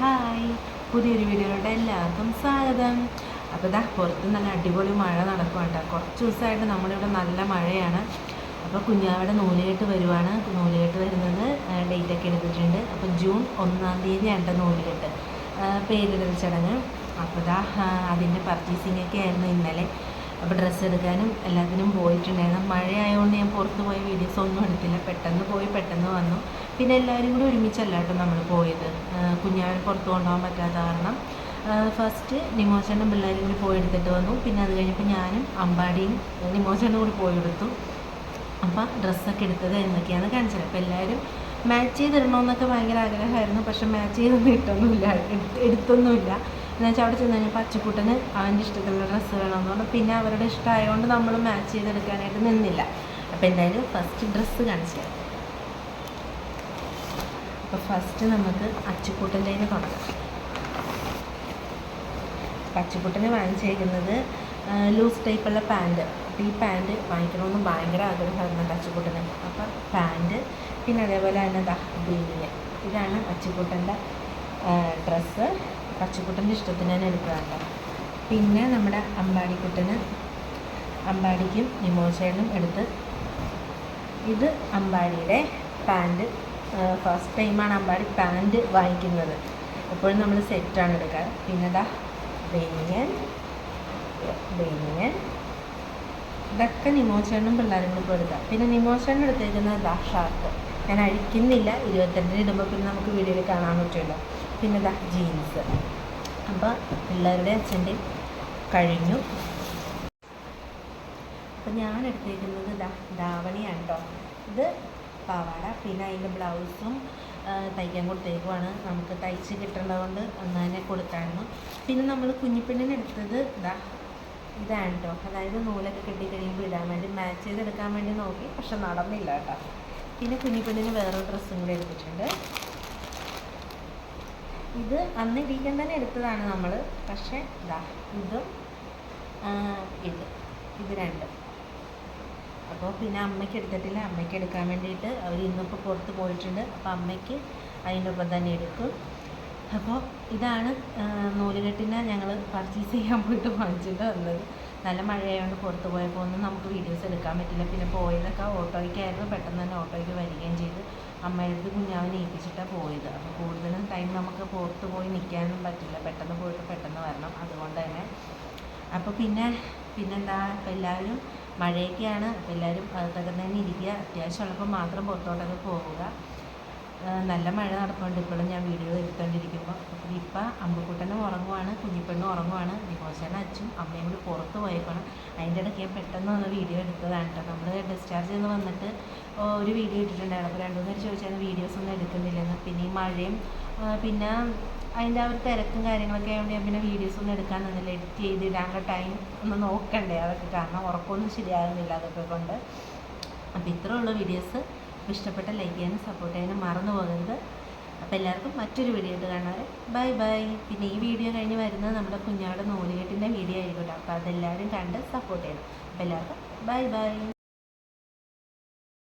Hi. പുതിയൊരു വീഡിയോയിലോട്ട് എല്ലാവർക്കും സ്വാഗതം. അപ്പോൾ ഇതാ പുറത്ത് നല്ല അടിപൊളി മഴ നടക്കും കേട്ടോ. കുറച്ച് ദിവസമായിട്ട് നമ്മളിവിടെ നല്ല മഴയാണ്. അപ്പോൾ കുഞ്ഞാവിടെ നൂലുകെട്ട് വരുവാണ്. നൂലുകെട്ട് വരുന്നത് ഡേറ്റൊക്കെ എടുത്തിട്ടുണ്ട്. അപ്പോൾ ജൂൺ ഒന്നാം തീയതിയാണ് കേട്ടോ നൂലുകെട്ട്. പേരിടൽ ചടങ്ങ്. അപ്പോൾ ഇതാ അതിന്റെ പർച്ചേസിംഗ് ഒക്കെ ആയിരുന്നു ഇന്നലെ. അപ്പോൾ ഡ്രസ്സ് എടുക്കാനും എല്ലാത്തിനും പോയിട്ടുണ്ടായിരുന്നു. മഴയായതുകൊണ്ട് ഞാൻ പുറത്ത് പോയി വീഡിയോസ് ഒന്നും എടുത്തില്ല. പെട്ടെന്ന് പോയി പെട്ടെന്ന് വന്നു. പിന്നെ എല്ലാവരും കൂടി ഒരുമിച്ചല്ല കേട്ടോ നമ്മൾ പോയത്. കുഞ്ഞാവിനെ പുറത്ത് കൊണ്ടുപോകാൻ പറ്റാത്ത കാരണം. ഫസ്റ്റ് നിമോച്ചേട്ടനും പിള്ളേരും കൂടി പോയി എടുത്തിട്ട് വന്നു. പിന്നെ അത് കഴിഞ്ഞപ്പോൾ ഞാനും അമ്പാടിയും നിമോച്ചേട്ടനും കൂടി പോയി എടുത്തു. അപ്പം ഡ്രസ്സൊക്കെ എടുത്തത് എന്നൊക്കെയാണ് കാണിച്ചത്. അപ്പോൾ എല്ലാവരും മാച്ച് ചെയ്തിടണമെന്നൊക്കെ ഭയങ്കര ആഗ്രഹമായിരുന്നു. പക്ഷെ മാച്ച് ചെയ്തൊന്നും ഇട്ടൊന്നുമില്ല. എടുത്തൊന്നുമില്ല. എന്ന് വെച്ചാൽ അവിടെ ചെന്ന് കഴിഞ്ഞപ്പോൾ അച്ചുക്കുട്ടന് അവന്റെ ഇഷ്ടത്തിലുള്ള ഡ്രസ്സ് വേണമെന്ന് പിന്നെ അവരുടെ ഇഷ്ടമായതുകൊണ്ട് നമ്മൾ മാച്ച് ചെയ്തെടുക്കാനായിട്ട് നിന്നില്ല. അപ്പോൾ എന്തായാലും ഫസ്റ്റ് ഡ്രസ്സ് കാണിച്ചു അപ്പോൾ ഫസ്റ്റ് നമുക്ക് അച്ചുക്കുട്ടന്റെ നിന്ന് തുടങ്ങാം പച്ചക്കുട്ടന് വാങ്ങിച്ചേക്കുന്നത് ലൂസ് ടൈപ്പുള്ള പാന്റ് അപ്പോൾ ഈ പാന്റ് വാങ്ങിക്കണമെന്ന് ഭയങ്കര ആഗ്രഹമായിരുന്നു പച്ചക്കുട്ടന് അപ്പം പാന്റ് പിന്നെ അതേപോലെ തന്നെ ദാ ഇതാണ് അച്ചുക്കൂട്ടന്റെ ഡ്രസ്സ് പച്ചക്കുട്ടന്റെ ഇഷ്ടത്തിന് തന്നെ വേണ്ട പിന്നെ നമ്മുടെ അമ്പാടിക്കുട്ടന് അമ്പാടിക്കും നിമോശേനും എടുത്ത് ഇത് അമ്പാടിയുടെ പാന്റ് ഫസ്റ്റ് ടൈമാണ് അമ്പാടി പാന്റ് വാങ്ങിക്കുന്നത്. എപ്പോഴും നമ്മൾ സെറ്റാണ് എടുക്കാറ്. പിന്നെ ഇതാ ബനിയൻ ബനിയൻ. ഇതൊക്കെ നിമോച്ചേണ്ണും പിള്ളേരും കൂടി എടുക്കാം. പിന്നെ നിമോച്ചേണ്ണൻ എടുത്തേക്കുന്നത് ദാ ഷർട്ട്. ഞാൻ അഴിക്കുന്നില്ല ഇരുപത്തിരണ്ടിന് ഇടുമ്പോൾ പിന്നെ നമുക്ക് വീഡിയോയിൽ കാണാൻ പറ്റുമല്ലോ. പിന്നെ ദാ ജീൻസ്. അപ്പോൾ പിള്ളേരുടെ അച്ഛന്റെ കഴിഞ്ഞു. അപ്പോൾ ഞാൻ എടുത്തിരിക്കുന്നത് ദാ ധാവണിയാണ് കേട്ടോ ഇത് പാവാട പിന്നെ അതിന്റെ ബ്ലൗസും തയ്ക്കാൻ കൊടുത്തേക്കുവാണ്. നമുക്ക് തയ്ച്ച് കിട്ടേണ്ടതുകൊണ്ട് അന്ന് തന്നെ കൊടുത്തായിരുന്നു. പിന്നെ നമ്മൾ കുഞ്ഞിപ്പെണ്ണിന് എടുത്തത് ദാ ഇതാണ് കേട്ടോ അതായത് നൂലൊക്കെ കെട്ടിക്കഴിയുമ്പോൾ ഇടാൻ വേണ്ടി മാച്ച് ചെയ്തെടുക്കാൻ വേണ്ടി നോക്കി പക്ഷെ നടന്നില്ല കേട്ടോ പിന്നെ കുഞ്ഞിപ്പെണ്ണിന് വേറൊരു ഡ്രസ്സും കൂടി എടുത്തിട്ടുണ്ട്. ഇത് അന്ന് ഇരിക്കാൻ തന്നെ എടുത്തതാണ് നമ്മൾ പക്ഷേ ഇതാ ഇതും ഇത് ഇത് രണ്ടും. അപ്പോൾ പിന്നെ അമ്മയ്ക്ക് എടുത്തിട്ടില്ല. അമ്മയ്ക്ക് എടുക്കാൻ വേണ്ടിയിട്ട് അവർ ഇന്നിപ്പോൾ പുറത്ത് പോയിട്ടുണ്ട്. അപ്പോൾ അമ്മയ്ക്ക് അതിന്റെ ഒപ്പം തന്നെ എടുക്കും. അപ്പോൾ ഇതാണ് നൂലുകെട്ടിനെ ഞങ്ങൾ പർച്ചേസ് ചെയ്യാൻ പോയിട്ട് വാങ്ങിച്ചിട്ട് വന്നത്. നല്ല മഴയായതുകൊണ്ട് പുറത്ത് പോയപ്പോൾ ഒന്നും നമുക്ക് വീഡിയോസ് എടുക്കാൻ പറ്റില്ല. പിന്നെ പോയതൊക്കെ ഓട്ടോയ്ക്കായിരുന്നു പെട്ടെന്ന് തന്നെ ഓട്ടോയ്ക്ക് വരികയും ചെയ്ത്. അമ്മയുടെ അടുത്ത് കുഞ്ഞാവിനെ ഏൽപ്പിച്ചിട്ടാണ് പോയത്. അപ്പോൾ കൂടുതലും ടൈം നമുക്ക് പുറത്ത് പോയി നിൽക്കാനും പറ്റില്ല. പെട്ടെന്ന് പോയിട്ട് പെട്ടെന്ന് വരണം. അതുകൊണ്ട് തന്നെ. അപ്പോൾ പിന്നെ പിന്നെന്താ? ഇപ്പോൾ എല്ലാവരും മഴയൊക്കെയാണ്. അപ്പോൾ എല്ലാവരും അകത്തൊക്കെ തന്നെ ഇരിക്കുക. അത്യാവശ്യമുള്ളപ്പോൾ മാത്രം പുറത്തോട്ടൊക്കെ പോവുക. നല്ല മഴ നടക്കുന്നുണ്ട് ഇപ്പോഴും ഞാൻ വീഡിയോ എടുത്തുകൊണ്ടിരിക്കുമ്പോൾ അപ്പോൾ ഇപ്പം അമ്പക്കൂട്ടനും ഉറങ്ങുവാണ് കുഞ്ഞിപ്പെണ്ണും ഉറങ്ങുവാണ്. നിമോശന അച്ഛനും അമ്മയും കൂടി പുറത്ത് പോയേക്കണം അതിന്റെ ഇടയ്ക്ക് ഞാൻ പെട്ടെന്ന് ഒന്ന് വീഡിയോ എടുത്തതാണ് കേട്ടോ. നമ്മൾ ഡിസ്ചാർജ് ചെയ്ത് വന്നിട്ട് ഒരു വീഡിയോ ഇട്ടിട്ടുണ്ടായിരുന്നു. അപ്പോൾ രണ്ടു മൂന്ന് ചോദിച്ചാൽ വീഡിയോസ് ഒന്നും എടുക്കുന്നില്ലെന്ന്. പിന്നെ ഈ മഴയും പിന്നെ അതിന്റെ ആ ഒരു തിരക്കും കാര്യങ്ങളൊക്കെ ആയതുകൊണ്ട് ഞാൻ പിന്നെ വീഡിയോസ് ഒന്നും എടുക്കാൻ നിന്നില്ല. എഡിറ്റ് ചെയ്ത് ഇടാനുള്ള ടൈം ഒന്ന് നോക്കണ്ടേ. അതൊക്കെ കാരണം ഉറക്കമൊന്നും ശരിയാകുന്നില്ല അതൊക്കെ കൊണ്ട്. അപ്പോൾ ഇത്രേ ഉള്ളൂ വീഡിയോസ് അപ്പോൾ ഇഷ്ടപ്പെട്ട ലൈക്ക് ചെയ്യാനും സപ്പോർട്ട് ചെയ്യാനും മറന്നു പോകരുത്. അപ്പോൾ എല്ലാവർക്കും മറ്റൊരു വീഡിയോ ആയിട്ട് കാണാറ് ബൈ ബൈ പിന്നെ ഈ വീഡിയോ കഴിഞ്ഞ് വരുന്നത് നമ്മുടെ കുഞ്ഞാട് നൂലുകെട്ടിന്റെ വീഡിയോ ആയിരിക്കും അപ്പോൾ അതെല്ലാവരും കണ്ട് സപ്പോർട്ട് ചെയ്യണം. അപ്പോൾ എല്ലാവർക്കും ബൈ ബൈ